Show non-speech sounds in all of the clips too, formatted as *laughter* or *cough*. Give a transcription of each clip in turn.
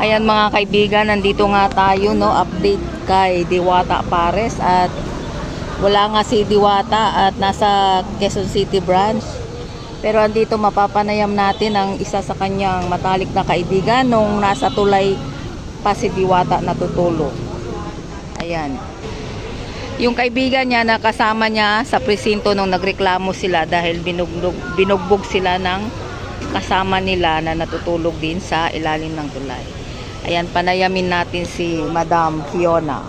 Ayan mga kaibigan, nandito nga tayo, no? Update kay Diwata Pares at wala nga si Diwata at nasa Quezon City branch. Pero andito mapapanayam natin ang isa sa kanyang matalik na kaibigan nung nasa tulay pa si Diwata natutulog. Ayan. Yung kaibigan niya na kasama niya sa presinto nung nagreklamo sila dahil binugbog, binugbog sila ng kasama nila na natutulog din sa ilalim ng tulay. Ayan, panayamin natin si Madam Fiona.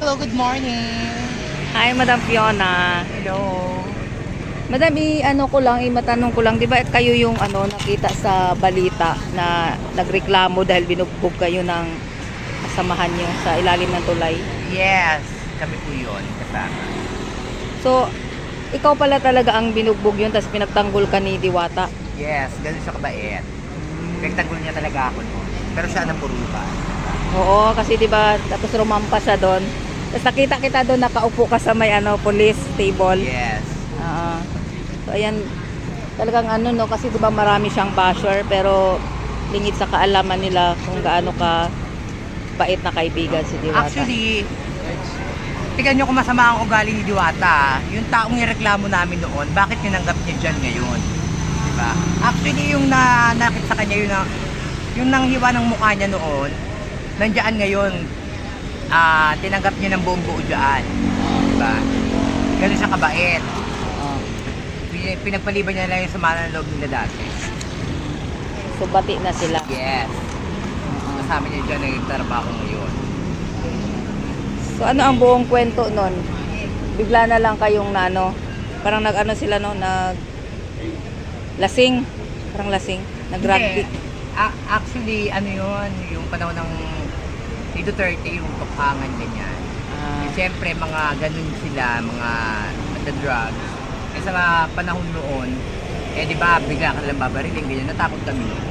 Hello, good morning. Hi, Madam Fiona. Hello. Madam, i ano ko lang, i matanong ko lang, 'di ba kayo yung ano nakita sa balita na nagreklamo dahil binugbog kayo ng kasamahan niyo sa ilalim ng tulay? Yes, kami po yun, kasama. So, ikaw pala talaga ang binugbog yun tapos pinagtanggol ka ni Diwata. Yes, ganun siya kabait. Nagtanggol niya talaga ako noon. Pero siya ang purupa. Oo, kasi 'di ba tapos rumampa siya doon. Tapos nakita kita doon nakaupo ka sa may ano police table. Yes. Oo. so ayan talagang ano no kasi 'di ba marami siyang basher pero lingid sa kaalaman nila kung gaano ka bait na kaibigan si Diwata. Actually, tignan nyo kung masama ang ugali ni Diwata. Yung taong nireklamo namin noon, bakit ninanggap niya dyan ngayon? Diba? Actually, yung na, nakit sa kanya, yung, na, yung nanghiwa ng mukha niya noon, nandiyan ngayon, ah tinanggap niya ng buong buo dyan. Diba? Ganun siya kabait. Oo. Pin- Pinagpaliban niya lang yung sama ng loob nila dati. so bati na sila. Yes. Kasama niya dyan nagtrabaho ngayon. So ano ang buong kwento nun? Bigla na lang kayong na ano, parang nag-ano sila no, nag lasing, parang lasing, nag-rugby. A- actually, ano yun, yung panahon ng ni Duterte, yung tukangan ganyan. Ah, Eh, Siyempre, mga ganun sila, mga nagda-drugs. Eh sa mga panahon noon, eh di ba, bigla ka lang babariling, ganyan, natakot kami noon.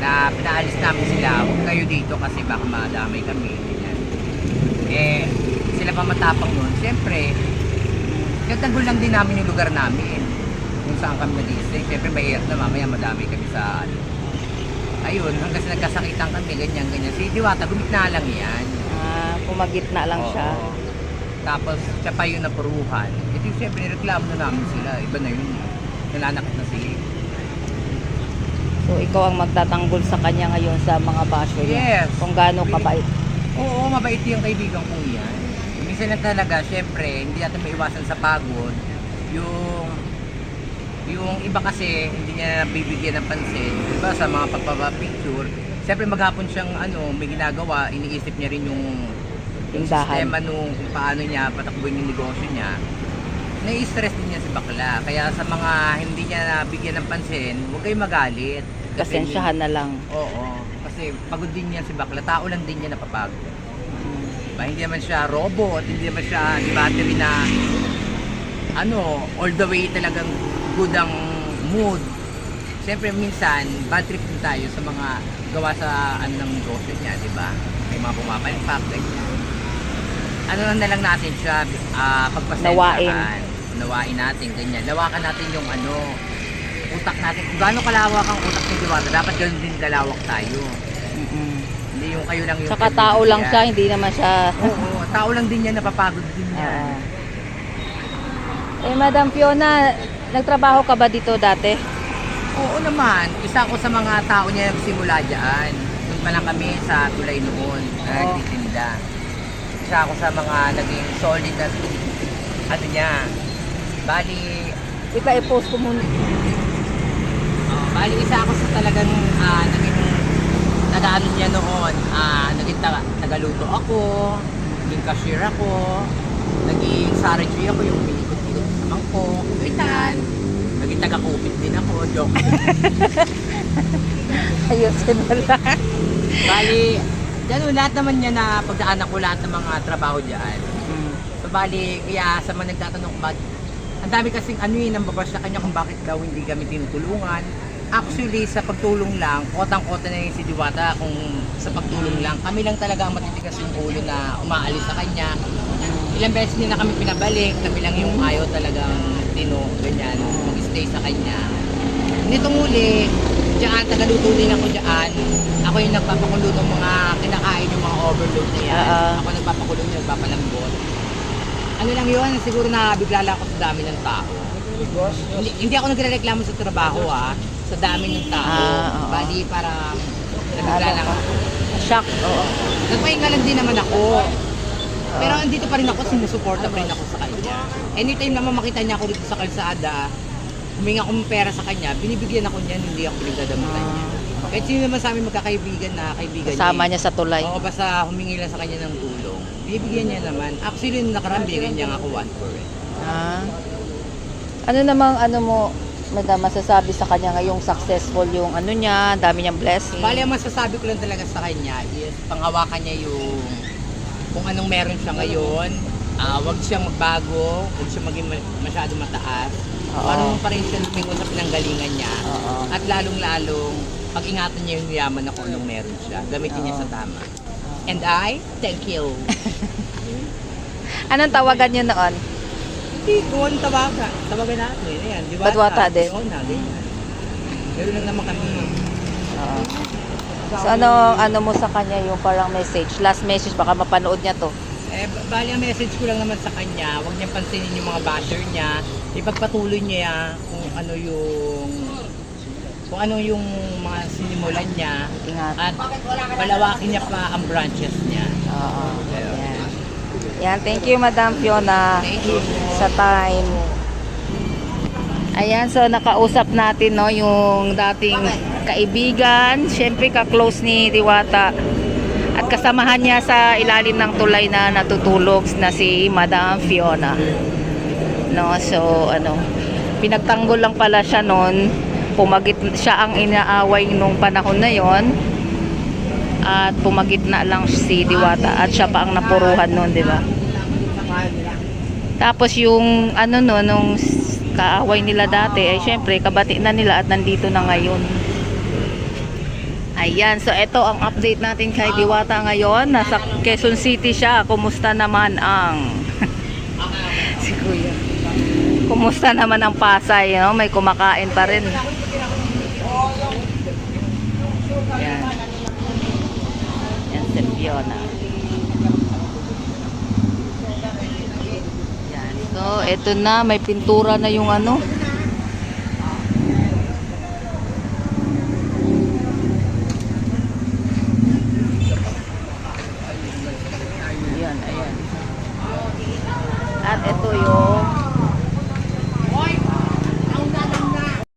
Na pinaalis namin sila, huwag kayo dito kasi baka madamay kami, ganyan. Eh, sila pa matapang noon. Siyempre, nagtanggol lang din namin yung lugar namin. Saan kami nag-i-stay. Siyempre, mahirap na mamaya madami kami sa ano. Ayun, hanggang sa nagkasakitan kami, ganyan, ganyan. Si Diwata, gumitna lang yan. ah, pumagitna lang Oo. siya. Tapos, siya pa yung napuruhan. E di siyempre, nireklamo na namin sila. Iba na yun. Nananakit na sila. So ikaw ang magtatanggol sa kanya ngayon sa mga basher niya. Yes. Kung gaano kabait. Oo, mabait yung kaibigan ko yan. Minsan lang talaga, syempre, hindi natin maiwasan sa pagod. Yung yung iba kasi hindi niya nabibigyan ng pansin, 'di ba, sa mga pagpapapicture. Siyempre maghapon siyang ano, may ginagawa, iniisip niya rin yung yung Tindahan. sistema nung kung paano niya patakbuhin yung negosyo niya. Nai-stress din niya si bakla. Kaya sa mga hindi niya nabigyan ng pansin, huwag kayong magalit. Kasi- Pasensyahan na lang. Oo. Kasi pagod din yan si bakla. Tao lang din niya napapagod. Diba? Hindi naman siya robot, hindi naman siya di battery na ano, all the way talagang good ang mood. Siyempre minsan, bad trip din tayo sa mga gawa sa ano ng negosyo niya, di ba? May mga pumapalpak, ganyan. Ano lang na lang natin siya, ah pagpasensyahan. Nawain. Nawain natin, ganyan. Lawakan natin yung ano, utak natin. Kung gaano kalawak ang utak ni Diwata, dapat ganun din kalawak tayo. Mm-mm. Hindi yung kayo lang yung... Saka tao lang siya, hindi naman siya... Oo, tao lang din yan, napapagod din Oo. yan. Eh, Madam Fiona, nagtrabaho ka ba dito dati? Oo naman, isa ako sa mga tao niya nagsimula dyan. Doon pa lang kami sa tulay noon, na Oo. nagtitinda. Isa ako sa mga naging solid na ano niya. Bali, Ika, i-post ko muna. oh, bali isa ako sa talagang ah, naging nagaano niya noon. Ah, naging taga, tagaluto ako, naging cashier ako, naging sarajy ako yung sa mangkok, ganyan. Naging taga-kupit din ako, joke. *laughs* Ayusin mo lang. Bali, ganun, lahat naman niya na pagdaanan ko lahat ng mga trabaho dyan. Mm. So, bali, kaya sa mga nagtatanong bakit, ang dami kasing ano yun, ang babash sa kanya kung bakit daw hindi kami tinutulungan. Actually, sa pagtulong lang, kotang-kota na yung si Diwata kung sa pagtulong lang. Kami lang talaga ang matitigas yung ulo na umaalis sa kanya. Ilang beses din na kami pinabalik, kami lang yung ayaw talagang tino, ganyan, mag-stay sa kanya. Nitong uli, diyan, tagaluto din ako diyan. Ako yung nagpapakulo ng mga kinakain ng mga overload na yan. Oo. Ako nagpapakulo yung nagpapalambot. Ano lang yun, siguro na bigla lang ako sa dami ng tao. Hindi, hindi ako nagre-reklamo sa trabaho ah, sa dami ng tao. Ah, oo. Bali parang nabigla Ano lang ako. Shock. Oo. Nagpahinga lang din naman ako. Pero andito pa rin ako, sinusuporta pa rin ako sa kanya. Anytime naman makita niya ako dito sa kalsada, huminga akong pera sa kanya, binibigyan ako niyan, hindi ako pinagdadamutan niya. Kahit sino naman sa amin magkakaibigan na kaibigan Kasama niya. niya sa tulay. Oo, basta humingi lang sa kanya ng tulong. Binibigyan niya naman. Actually, nung nakaraan, binigyan niya ako one for it. Ah. Ano namang ano mo, madam, masasabi sa kanya ngayong successful yung ano niya, dami niyang blessing. Bali, ang masasabi ko lang talaga sa kanya is panghawakan niya yung kung anong meron siya ngayon. Ah, wag siyang magbago, wag siyang maging ma- masyado mataas. Oo. Ano pa rin siya lumingon sa pinanggalingan niya. Oo. At lalong-lalong, pag-ingatan niya yung yaman na kung anong meron siya. Gamitin niya sa tama. And I, thank you. *laughs* Anong tawagan niyo noon? Hindi, kung anong tawagan. Tawagan natin. Ayan, di ba? Badwata din. Oo na, ganyan. Ganoon lang naman kami. Oo. So ano ano mo sa kanya yung parang message, last message baka mapanood niya to. Eh, ba- bali ang message ko lang naman sa kanya, huwag niyang pansinin yung mga basher niya. Ipagpatuloy niya kung ano yung kung ano yung mga sinimulan niya Ingat. at palawakin niya pa ang branches niya. Oo. Yan. Yan, thank you Madam Fiona Thank you. sa time. Ayan, so nakausap natin no yung dating kaibigan, syempre ka-close ni Diwata. At kasamahan niya sa ilalim ng tulay na natutulog na si Madam Fiona. No, so ano, pinagtanggol lang pala siya noon. Pumagit siya ang inaaway nung panahon na yon. At pumagit na lang si Diwata at siya pa ang napuruhan noon, di ba? Tapos yung ano no, nung kaaway nila dati, ay syempre kabati na nila at nandito na ngayon. Ayan, so ito ang update natin kay Diwata ngayon. Nasa Quezon City siya. Kumusta naman ang *laughs* si Kuya? Kumusta naman ang Pasay? No? May kumakain pa rin. Yan. Yan si Fiona. Yan. So, ito na. May pintura na yung ano.